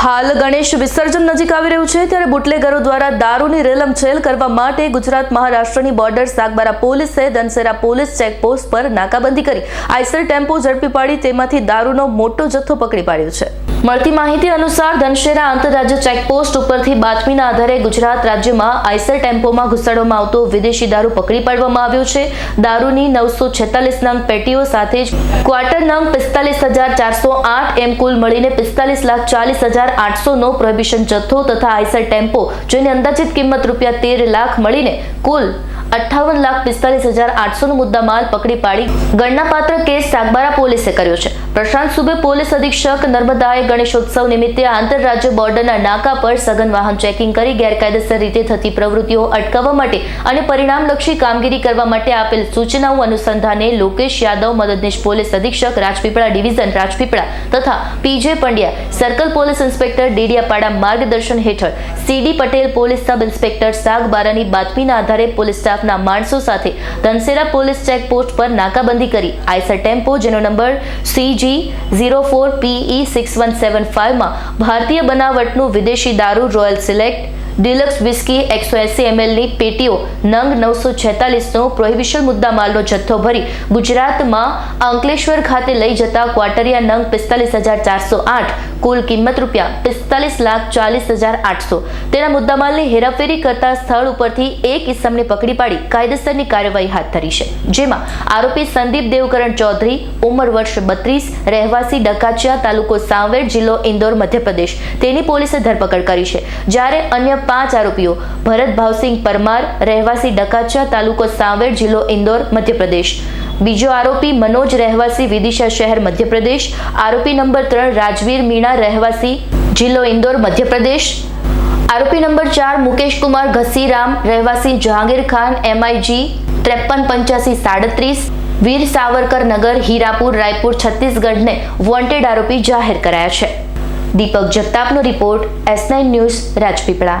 હાલ ગણેશ વિસર્જન નજીક આવી રહ્યું છે ત્યારે બુટલેગરો દ્વારા દારૂની રેલમછેલ કરવા માટે ગુજરાત મહારાષ્ટ્રની બોર્ડર સાગબારા પોલીસે દનસેરા પોલીસ ચેકપોસ્ટ પર નાકાબંધી કરી. આઈસર ટેમ્પો ઝડપી પાડી તેમાંથી દારૂનો મોટો જથ્થો પકડી પાડ્યો છે. મળતી માહિતી અનુસાર ધનશેરા આંતરરાજ્ય ચેકપોસ્ટ ઉપરથી બાતમીના આધારે ગુજરાત રાજ્યમાં આઈસર ટેમ્પોમાં ઘુસાડવામાં આવતો વિદેશી દારૂ પકડી પાડવામાં આવ્યો છે. દારૂની નવસો છેતાલીસ નંગ પેટીઓ સાથે જ ક્વાર્ટર નંગ પિસ્તાલીસ હજાર ચારસો આઠ એમ કુલ મળીને પિસ્તાલીસ લાખ ચાલીસ હજાર આઠસો નો પ્રોહિબિશન જથ્થો તથા આઈસર ટેમ્પો, જેની અંદાજિત કિંમત રૂપિયા તેર લાખ મળીને કુલ અઠ્ઠાવન લાખ પિસ્તાલીસ હજાર આઠસો નો મુદ્દા માલ પકડી પાડી ગણનાપાત્ર કેસ સાગબારા પોલીસે કર્યો છે. પ્રશાંત સુબે પોલીસ અધિક્ષક નર્મદાએ ગણેશોત્સવ નિમિત્તે આંતરરાજ્ય બોર્ડરના નાકા પર સઘન વાહન ચેકિંગ કરી ગેરકાયદેસર રીતે થતી પ્રવૃત્તિઓ અટકાવવા માટે અને પરિણામલક્ષી કામગીરી કરવા માટે આપેલ સૂચનાઓ અનુસંધાને લોકેશ યાદવ, મદદનીશ પોલીસ અધિક્ષક રાજપીપળા ડિવિઝન રાજપીપળા તથા PJ Pandya, circle police inspector Dediapada માર્ગદર્શન હેઠળ CD Patel, police sub inspector સાગબારાની બાતમીના આધારે પોલીસ સ્ટાફના માણસો સાથે ધનસેરા પોલીસ ચેકપોસ્ટ પર નાકાબંધી કરી. આઈસર ટેમ્પો, જેનો number CG zero four PE six one seven ફાઇવમાં ભારતીય બનાવટનું વિદેશી દારૂ રોયલ સિલેક્ટ ડિલક્સ વિસ્કી એકસો એસી એમએલની પેટીઓ, નંગ નવસો છેતાલીસનો પ્રોહિબિશન મુદ્દા માલનો જથ્થો ભરી ગુજરાતમાં અંકલેશ્વર ખાતે લઈ જતા ક્વાટરિયા નંગ પિસ્તાલીસ હજાર ચારસો આઠ, કુલ કિંમત રૂપિયા પિસ્તાલીસ લાખ ચાલીસ હજાર આઠસો. તેના મુદ્દામાલની હેરાફેરી કરતા સ્થળ ઉપરથી એક ઇસમને પકડી પાડી કાયદેસરની કાર્યવાહી હાથ ધરી છે. જેમાં આરોપી સંદીપ દેવકરણ ચૌધરી, ઉંમર વર્ષ બત્રીસ, રહેવાસી ડકાચિયા તાલુકો સાંવેર જિલ્લો ઇન્દોર, મધ્યપ્રદેશ. તેની પોલીસે ધરપકડ કરી છે. જ્યારે અન્ય પાંચ આરોપીઓ. ભરત ભાવસિંહ પરમાર, રહેવાસી ડકાચા તાલુકો સાંવેર જિલ્લો ઇન્દોર, મધ્યપ્રદેશ. બીજો આરોપી મનોજ, રહેવાસી વિદિશા શહેર, મધ્યપ્રદેશ. આરોપી નંબર ત્રણ રાજવીર મીણા, રહેવાસી જિલ્લો ઇન્દોર, મધ્યપ્રદેશ. આરોપી નંબર ચાર મુકેશ કુમાર ઘસીરામ, રહેવાસી જહાંગીર ખાન એમઆઈજી ત્રેપન પંચ્યાસી સાડત્રીસ. વીર સાવરકર નગર, હીરાપુર, રાયપુર, છત્તીસગઢને વોન્ટેડ આરોપી જાહેર કરાયા છે. Deepak જગતાપનો report S nine news, Rajpipla.